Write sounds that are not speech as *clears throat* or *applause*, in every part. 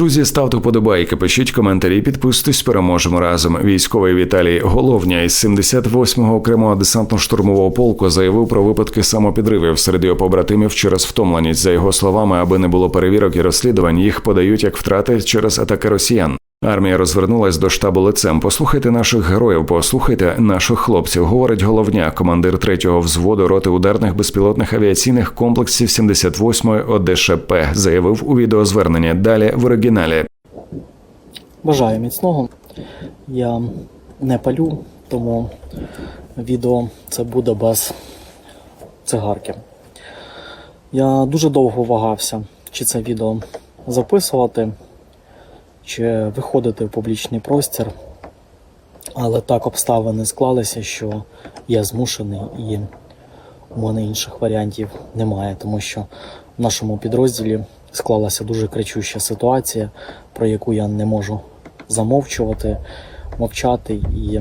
Друзі, ставте вподобайки, пишіть коментарі, підписуйтесь, переможемо разом. Військовий Віталій Головня із 78-го окремого десантно-штурмового полку заявив про випадки самопідривів серед його побратимів через втомленість. За його словами, аби не було перевірок і розслідувань, їх подають як втрати через атаки росіян. Армія розвернулась до штабу лицем. Послухайте наших героїв, послухайте наших хлопців. Говорить головня, командир третього взводу роти ударних безпілотних авіаційних комплексів 78-ї ОДШП, заявив у відеозверненні. Далі в оригіналі. Бажаю міцного. Я не палю, тому відео це буде без цигарки. Я дуже довго вагався, чи це відео записувати, чи виходити в публічний простір. Але так обставини склалися, що я змушений і у мене інших варіантів немає, тому що в нашому підрозділі склалася дуже кричуща ситуація, про яку я не можу замовчувати, мовчати і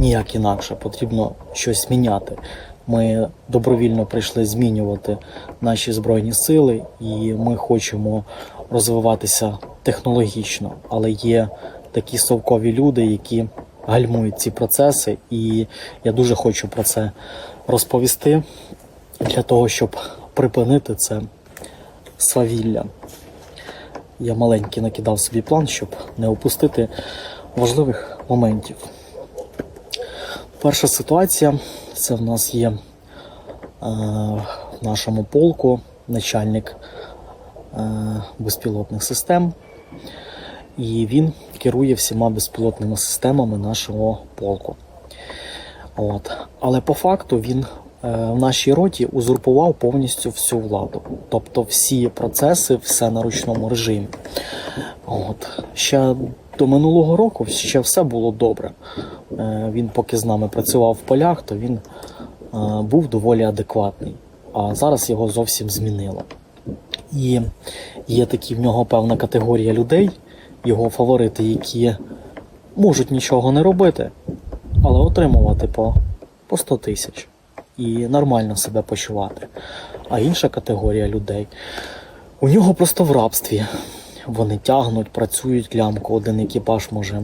ніяк інакше. Потрібно щось міняти. Ми добровільно прийшли змінювати наші збройні сили, і ми хочемо розвиватися технологічно, але є такі совкові люди, які гальмують ці процеси, і я дуже хочу про це розповісти для того, щоб припинити це свавілля. Я маленький накидав собі план, щоб не опустити важливих моментів. Перша ситуація це в нас є е, в нашому полку начальник е, безпілотних систем, і він керує всіма безпілотними системами нашого полку. От. Але по факту він е, в нашій роті узурпував повністю всю владу. Тобто всі процеси, все на ручному режимі. От. Ще до минулого року ще все було добре. Е, Він поки з нами працював в полях, то він е, був доволі адекватний. А зараз його зовсім змінило. І є такі в нього певна категорія людей, його фаворити, які можуть нічого не робити, але отримувати по, по 100 тисяч і нормально себе почувати. А інша категорія людей у нього просто в рабстві. Вони тягнуть, працюють лямку, один екіпаж може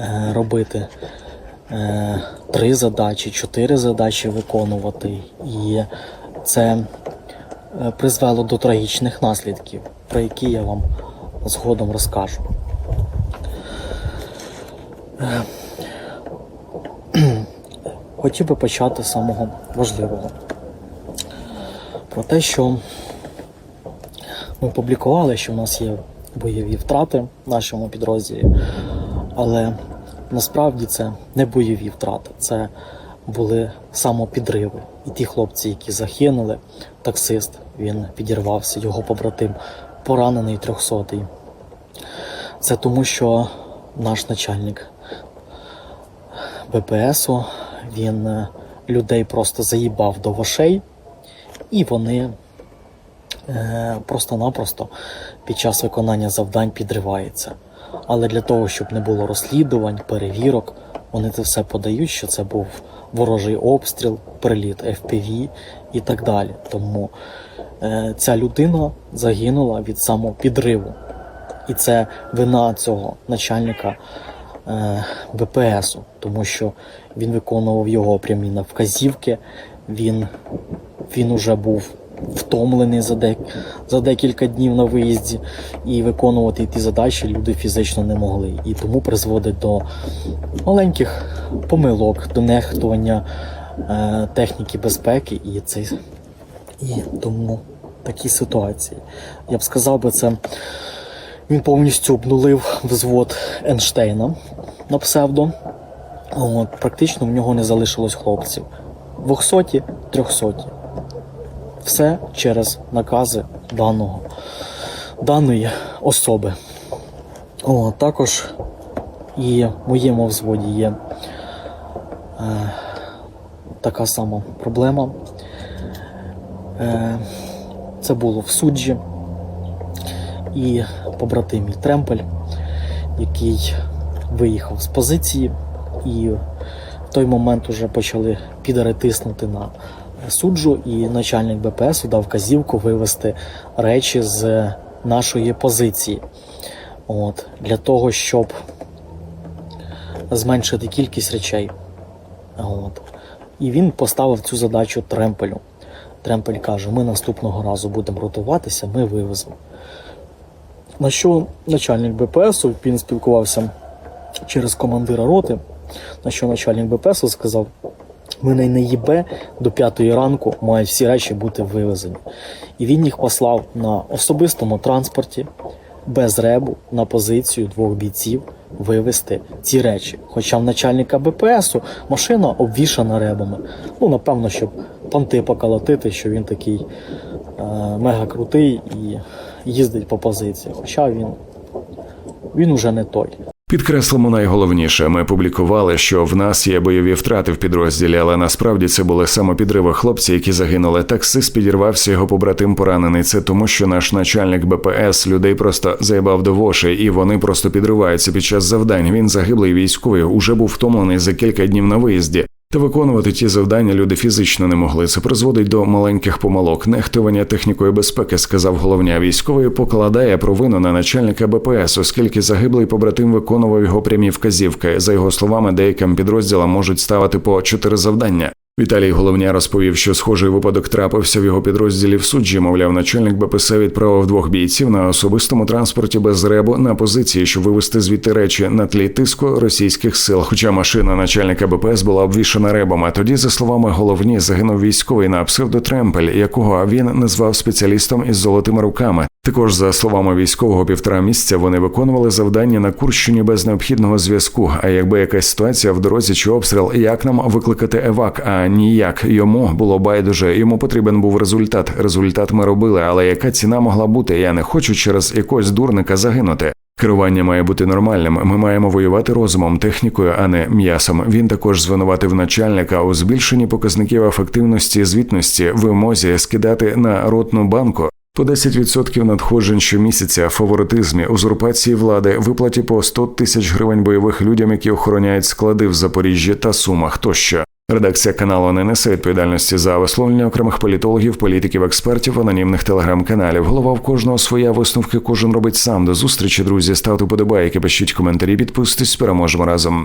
е, робити е, три задачі, чотири задачі виконувати. І це е, призвело до трагічних наслідків, про які я вам згодом розкажу. *clears throat* Хотів би почати з самого важливого. Про те, що ми публікували, що в нас є бойові втрати в нашому підрозділі, але насправді це не бойові втрати, це були самопідриви. І ті хлопці, які загинули, таксист, він підірвався, його побратим поранений трьохсотий. Це тому, що наш начальник БПСу він е, людей просто заїбав до вошей, і вони просто-напросто під час виконання завдань підриваються. Але для того, щоб не було розслідувань, перевірок, вони це все подають, що це був ворожий обстріл, приліт FPV і так далі. Тому е, ця людина загинула від самопідриву. І це вина цього начальника е, тому що він виконував його прямі на вказівки. Він, він уже був втомлений за, дек, за декілька днів на виїзді, і виконувати ті задачі люди фізично не могли. І тому призводить до маленьких помилок, до нехтування е, техніки безпеки, і це і тому такі ситуації. Я б сказав би це. Він повністю обнулив взвод Енштейна на псевдо. От, практично в нього не залишилось хлопців. 200 300 Все через накази даного, даної особи. О, також і в моєму взводі є е, така сама проблема. Е, це було в суджі і побратим мій Тремпель, який виїхав з позиції, і в той момент вже почали підари тиснути на суджу, і начальник БПС дав вказівку вивезти речі з нашої позиції. От, для того, щоб зменшити кількість речей. От. І він поставив цю задачу Тремпелю. Тремпель каже: ми наступного разу будемо ротуватися, ми вивеземо. На що начальник БПСу він спілкувався через командира роти, на що начальник БПСу сказав: мене не їбе до п'ятої ранку мають всі речі бути вивезені. І він їх послав на особистому транспорті без ребу на позицію двох бійців вивезти ці речі. Хоча в начальника БПСу машина обвішана ребами. Ну, напевно, щоб понти поколотити, що він такий е, мега крутий і їздить по позиції. Хоча він, він уже не той. Підкреслимо найголовніше. Ми публікували, що в нас є бойові втрати в підрозділі, але насправді це були самопідриви хлопці, які загинули. Таксист підірвався, його побратим поранений. Це тому, що наш начальник БПС людей просто заїбав до воші, і вони просто підриваються під час завдань. Він загиблий військовий, уже був втомлений за кілька днів на виїзді. Та виконувати ті завдання люди фізично не могли. Це призводить до маленьких помилок, нехтування технікою безпеки, сказав головня військової, Покладає провину на начальника БПС, оскільки загиблий побратим виконував його прямі вказівки. За його словами, деяким підрозділам можуть ставити по чотири завдання. Віталій Головня розповів, що схожий випадок трапився в його підрозділі в суджі. Мовляв, начальник БПС відправив двох бійців на особистому транспорті без ребу на позиції, щоб вивезти звідти речі на тлі тиску російських сил. Хоча машина начальника БПС була обвішана ребом. А тоді, за словами головні, загинув військовий на псевдотремпель, якого він назвав спеціалістом із золотими руками. Також, за словами військового, півтора місяця вони виконували завдання на Курщині без необхідного зв'язку. А якби якась ситуація в дорозі чи обстріл, як нам викликати евак? А ніяк йому було байдуже. Йому потрібен був результат. Результат ми робили, але яка ціна могла бути? Я не хочу через якогось дурника загинути. Керування має бути нормальним. Ми маємо воювати розумом, технікою, а не м'ясом. Він також звинуватив начальника у збільшенні показників ефективності звітності, вимозі скидати на ротну банку. По 10% надходжень щомісяця, фаворитизмі, узурпації влади, виплаті по 100 тисяч гривень бойових людям, які охороняють склади в Запоріжжі та Сумах тощо. Редакція каналу не несе відповідальності за висловлення окремих політологів, політиків, експертів, анонімних телеграм-каналів. Голова в кожного своя висновки кожен робить сам. До зустрічі, друзі. Ставте подобайки, пишіть коментарі, підписуйтесь, переможемо разом.